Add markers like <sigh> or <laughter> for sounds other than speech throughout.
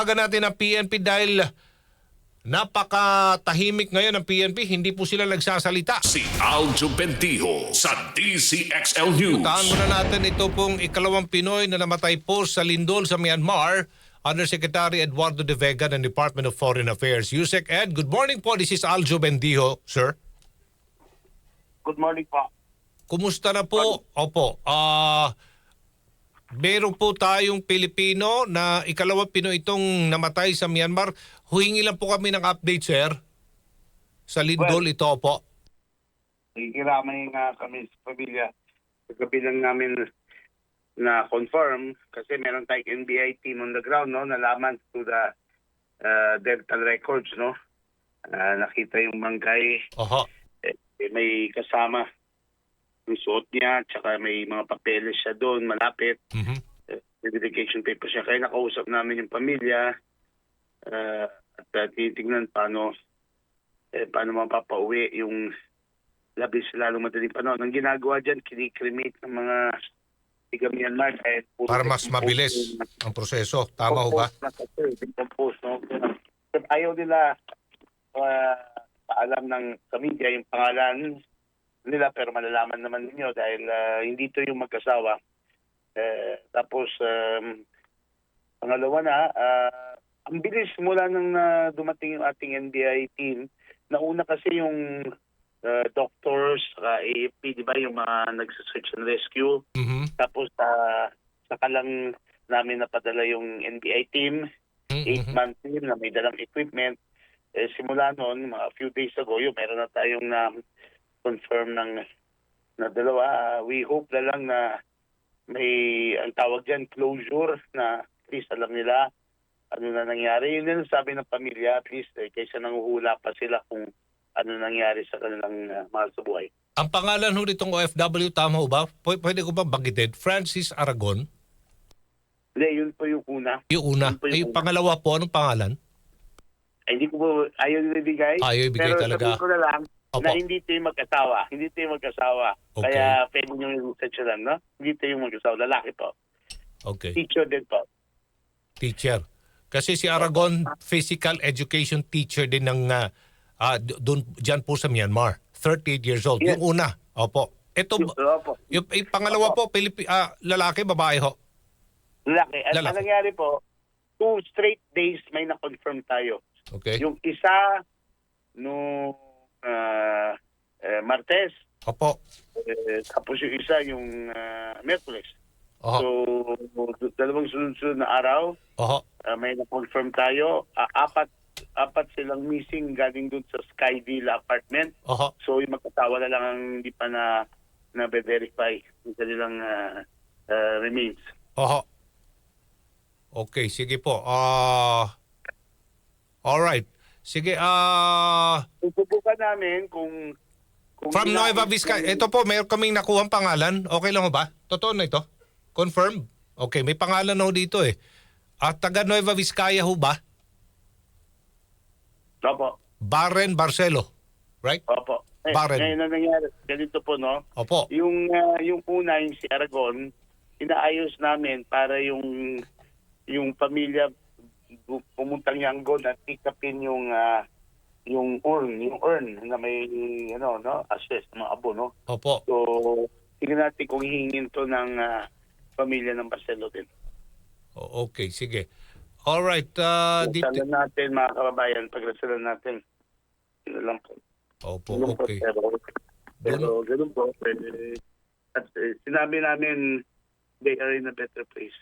Aga natin ang PNP dahil napakatahimik ngayon ng PNP. Hindi po sila nagsasalita. Si Aljo Bendijo sa DCXL News. Taan muna natin ito pong ikalawang Pinoy na namatay po sa lindol sa Myanmar. Undersecretary Eduardo De Vega ng Department of Foreign Affairs. Yusek Ed, good morning po. This is Aljo Bendijo, sir. Good morning po. Kumusta na po? Opo. Ah, meron po tayong Pilipino na ikalawang Pinoy itong namatay sa Myanmar. Huhingi lang po kami ng update, sir. Sa lindol ito, opo. Ikiramay nga kami sa pamilya. Kagabi lang namin na confirm kasi meron tayong NBI team on the ground no nalaman to the uh, dental records no Ah, nakita yung bangkay Oho. eh, may kasama yung suot niya tsaka may mga papeles siya doon malapit Mhm. eh, identification paper siya kaya nakausap namin yung pamilya ah, at uh, titignan paano eh, paano mapapauwi yung labis lalong madaling panahon. Ang ginagawa dyan, kinikremate ng mga tiga Myanmar puro Para mas mabilis ang proseso. Tama ho ba? Decompose, no? Ayaw nila uh, paalam ng sa media yung pangalan nila pero malalaman naman ninyo dahil ah, hindi to yung magkasawa. Eh, tapos um, pangalawa na, ah, ang bilis mula nang ah, dumating yung ating NBI team. Nauna kasi yung ah, doctors, saka AFP, di ba, yung mga nagsa-search and rescue. Mhm. Tapos uh, saka lang namin napadala yung NBI team, Mhm. eight-man team na may dalang equipment. Eh, simula noon, mga few days ago, yun, meron na tayong na confirm ng na dalawa. Ah, we hope na lang na may ang tawag dyan, closure na at least alam nila ano na nangyari. Yun din sabi ng pamilya, at least eh, kaysa nanguhula pa sila kung ano nangyari sa kanilang uh, mahal sa buhay. Ang pangalan ho nitong OFW, tama ho ba? P- pwede ko ba banggitin? Francis Aragon. Hindi, yun po yung una. Yung una. Yun po yung Ay, yung una. pangalawa po, anong pangalan? Ay, hindi ko po ayaw nila ibigay. Ayaw ibigay pero talaga. sabihin ko na lang Opo. na hindi tayo magkasawa. Hindi tayo magkasawa. Okay. Kaya pwede nyo yung research lang, no? Hindi tayo magkasawa. Lalaki po. Okay. Teacher din po. Teacher. Kasi si Aragon, physical education teacher din ng uh, uh, doon dyan po sa Myanmar. 38 years old. Yes. Yung una. Opo. Ito, Yung, opo. yung, yung pangalawa po, Pilipi, ah, lalaki, babae ho. Lalaki. At Lalaki. ang nangyari po, two straight days may na-confirm tayo. Okay? Yung isa, no ah, eh, Martes, Opo. eh, tapos yung isa, yung uh, Merkules. Oho. So, dalawang sunod-sunod na araw, Oho. Ah, may na-confirm tayo. Ah, apat apat silang missing galing dun sa Skyville apartment. Oho. So yung magkatawa na lang ang hindi pa na na verify yung kanilang ah, ah, remains. Oho. Okay, sige po. Ah all right. Sige, ah Susubukan namin kung, kung from Nueva Vizcaya. Ito po, mayroon kaming nakuhang pangalan. Okay lang ho ba? Totoo na ito? Confirm? Okay, may pangalan na ho dito eh. At taga Nueva Vizcaya ho ba? Opo. Barren Barcelo. Right? Opo. Eh, Barren. Ngayon na nangyari, ganito po no. Opo. Yung ah, yung una yung si Aragon, inaayos namin para yung yung pamilya pumuntang Yangon at ikapin yung ah, yung urn, yung urn na may ano no, assess mga abo no. Opo. So, tingnan natin kung hihingin to ng ah, pamilya ng Barcelo din. O- Okay, sige. All right. Uh, dito. Pagdasalan natin mga kababayan, pagdasalan natin. Yun lang po. Opo, po, okay. Pero, pero ganun po. Eh, at eh, sinabi namin, they are in a better place.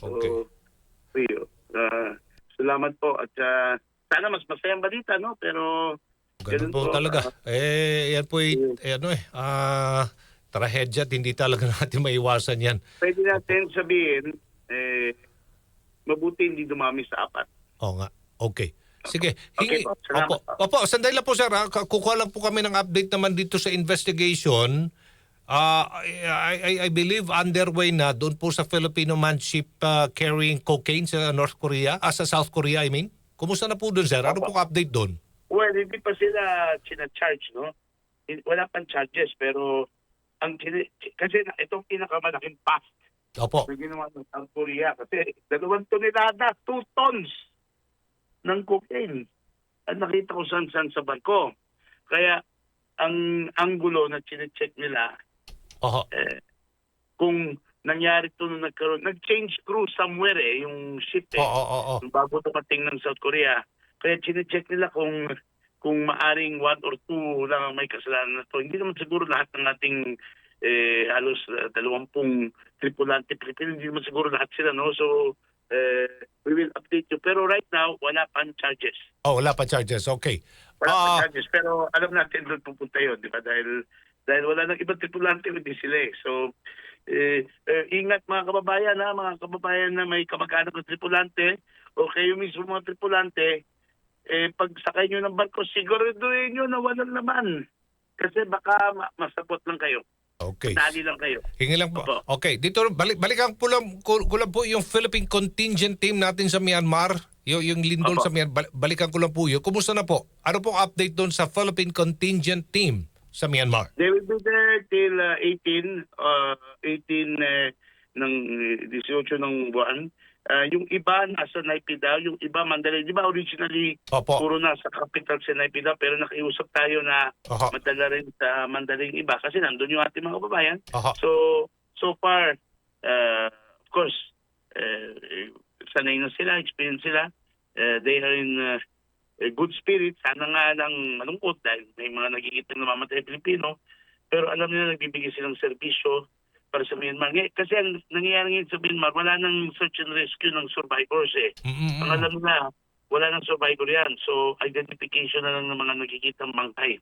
So, Okay. Rio, ah, salamat po. At ah, sana mas masayang balita, no? Pero, Ganun ganun po po, talaga. ah. eh, yan po, eh, eh, ano eh, ah, trahedya at hindi talaga <laughs> natin maiwasan yan. pwede natin sabihin, eh, mabuti hindi dumami sa apat. Oo nga. Okay. Sige. Okay Hingi, po, salamat opo, opo, sandali lang po sir. ha. Kukuha lang po kami ng update naman dito sa investigation. Ah, I, I, I believe underway na doon po sa Filipino man ship ah, carrying cocaine sa North Korea, ah, sa South Korea I mean. Kumusta na po doon sir? Ano pong update doon? Well, hindi pa sila charge no? Wala pang charges, pero ang kasi itong pinakamalaking bust Opo. na ginawa ng South Korea kasi dalawang tonelada, two tons ng cocaine. At nakita ko saan-saan sa barko. Kaya ang anggulo na chinecheck nila, Oho. eh, kung nangyari to nung nagkaroon, nag-change crew somewhere eh, yung ship eh, Oo, oo, oo. yung bago dumating ng South Korea. Kaya chinecheck nila kung kung maaring one or two lang ang may kasalanan na to. Hindi naman siguro lahat ng ating eh, halos uh, dalawampung tripulante Pilipino, hindi naman siguro lahat sila, no? So, eh, we will update you. Pero right now, wala pang charges. Oh, wala pa charges. Okay. Wala Ah, pang charges. Pero alam natin doon pupunta yun, di ba? Dahil, dahil wala nang ibang tripulante, hindi sila eh. So, eh, eh, ingat mga kababayan ha, mga kababayan na may kamag-anak ng tripulante o kayo mismo mga tripulante, eh, pag sakay nyo ng barko, siguraduhin nyo na walang laman. Kasi baka ma- masapot lang kayo. okay. Tali lang kayo. Hingi lang po. Opo. Okay, dito balik balikan ko lang, ko, ko lang po yung Philippine contingent team natin sa Myanmar. Yung, yung Lindol Opo. sa Myanmar. Bal- Balikan ko lang po yun. Kumusta na po? Ano pong update doon sa Philippine contingent team sa Myanmar? They will be there till uh, 18, uh, 18 eh, ng eh, 18 ng buwan. Uh, yung iba nasa Naipida, yung iba Mandalay. Di ba originally Opo. puro nasa capital sa Naipida pero nakiusap tayo na Aha. madala rin sa Mandalay yung iba kasi nandun yung ating mga kababayan. Aha. So, so far, uh, of course, uh, sanay na sila, experience sila. Uh, they are in uh, a good spirit. Sana nga lang malungkot dahil may mga nagigitang namamatay Pilipino. Pero alam nila nagbibigay silang serbisyo para sa Myanmar. Kasi ang nangyayari ngayon sa Myanmar, wala nang search and rescue ng survivors eh. Mm-mm. Ang alam nila, wala nang survivor yan. So, identification na lang ng mga nakikitang bangkay.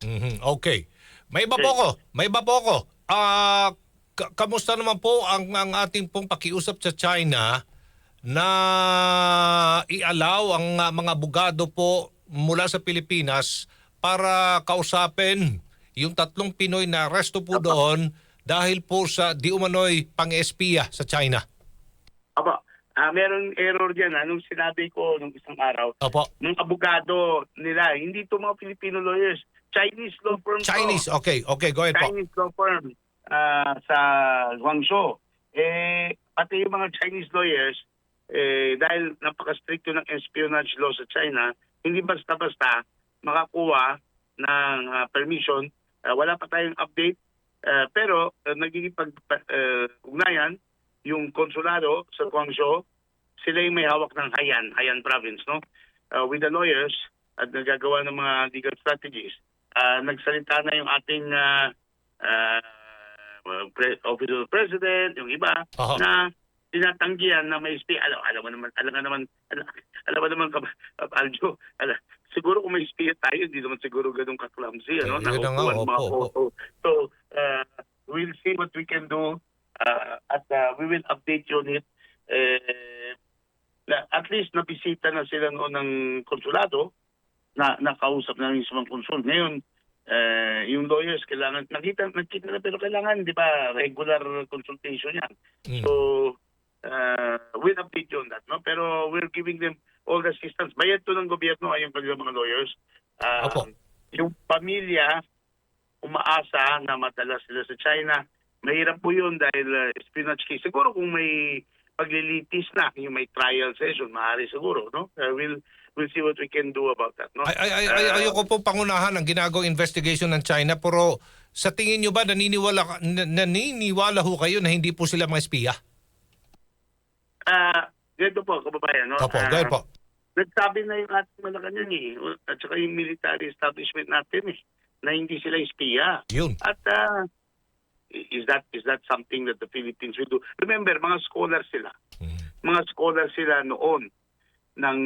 Mhm. Okay. May iba po ko. May iba po ko. Ah, ka- kamusta naman po ang, ang ating pong pakiusap sa China na i-allow ang ah, mga abogado po mula sa Pilipinas para kausapin yung tatlong Pinoy na arresto po doon dahil po sa di umano'y pang-espiya sa China. Aba, ah meron error dyan. Anong sinabi ko nung isang araw, Opo. ng abogado nila, hindi to mga Filipino lawyers, Chinese law firm to. Chinese. Okay. Okay. Go ahead po. Chinese law firm ah, sa Guangzhou. Eh, pati yung mga Chinese lawyers, eh, dahil napaka-stricto ng espionage law sa China, hindi basta-basta makakuha ng ah, permission. Ah, wala pa tayong update. Ah, pero uh, nagiging pag-ugnayan yung konsulado sa Guangzhou, sila yung may hawak ng Haiyan, Haiyan province, no? Uh, with the lawyers at nagagawa ng mga legal strategies. Ah, nagsalita na yung ating ah, pre- office of the president, yung iba, Aha. na tinatanggihan na may spy. Alam, alam mo naman, alam nga naman, alam, alam mo naman, Aljo, alam, siguro kung may spy tayo, hindi naman siguro ganun kaklamsi, ano? Eh, yun na nga, opo, photo. So, uh, we'll see what we can do uh, at uh, we will update you on it. Eh, na, at least nabisita na sila noon ng konsulado na nakausap na mismo ang konsul. Ngayon, eh, yung lawyers kailangan nakita nakita na pero kailangan 'di ba regular consultation yan. Mm. So uh, we'll update you on that no pero we're giving them all the assistance. Bayad to ng gobyerno ay yung kanilang mga lawyers. Opo. yung pamilya umaasa na madala sila sa China. Mahirap po yun dahil uh, spinach case. Siguro kung may paglilitis na, yung may trial session, maaari siguro, no? Uh, we'll, we'll see what we can do about that, no? Ay, ay, ay, Uh, ayoko po pangunahan ang ginagawang investigation ng China pero sa tingin nyo ba naniniwala, naniniwala ho kayo na hindi po sila mga espiya? Ah, ganito po, kababayan, no? Opo, Ah, po. Nagsabi na yung ating Malacanang eh, at saka yung military establishment natin eh, na hindi sila espiya. Yun. At ah, is that is that something that the Philippines will do? Remember, mga scholar sila. Mhm. Mga scholar sila noon ng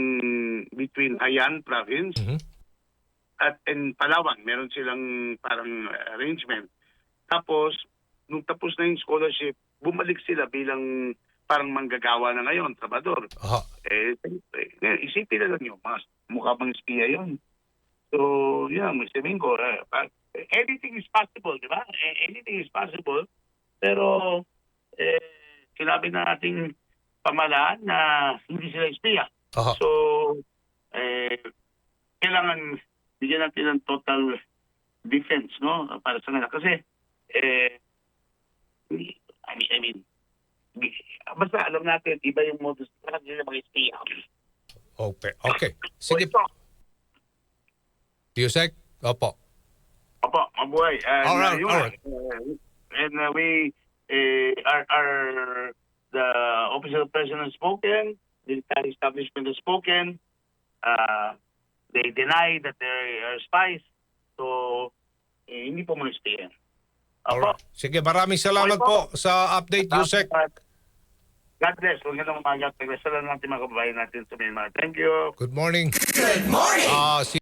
between Ayan province Mhm. at in Palawan. Meron silang parang arrangement. Tapos, nung tapos na yung scholarship, bumalik sila bilang parang manggagawa na ngayon, trabador. Aha. Eh, eh, isipin na lang yun, mga mukha bang espiya yun. So, yeah, Mr. Mingo, eh, pa- anything is possible, di ba? Eh, Anything is possible. Pero, eh, sinabi na ating pamalaan na hindi sila espiya. Aha. So, eh, kailangan bigyan natin ng total defense, no? Para sa kanila. Kasi, eh, I mean, I mean, basta alam natin, iba yung modus. Parang nila mga espiya. Okay. Okay. Sige. Ito. Yusek? Opo. Opo, mabuhay. And, Alright, uh, yun, alright. uh, and uh, we, uh, our, our, the office of the president has spoken, the military establishment has spoken, uh, they deny that they are spies, so eh, hindi po muna yan. Opo. Alright. Sige, maraming salamat po sa update, Yusek. God bless. Huwag nang umagat. Pagkasalan natin mga kababayan natin sa Myanmar. Thank you. Good morning. Good morning. Ah, si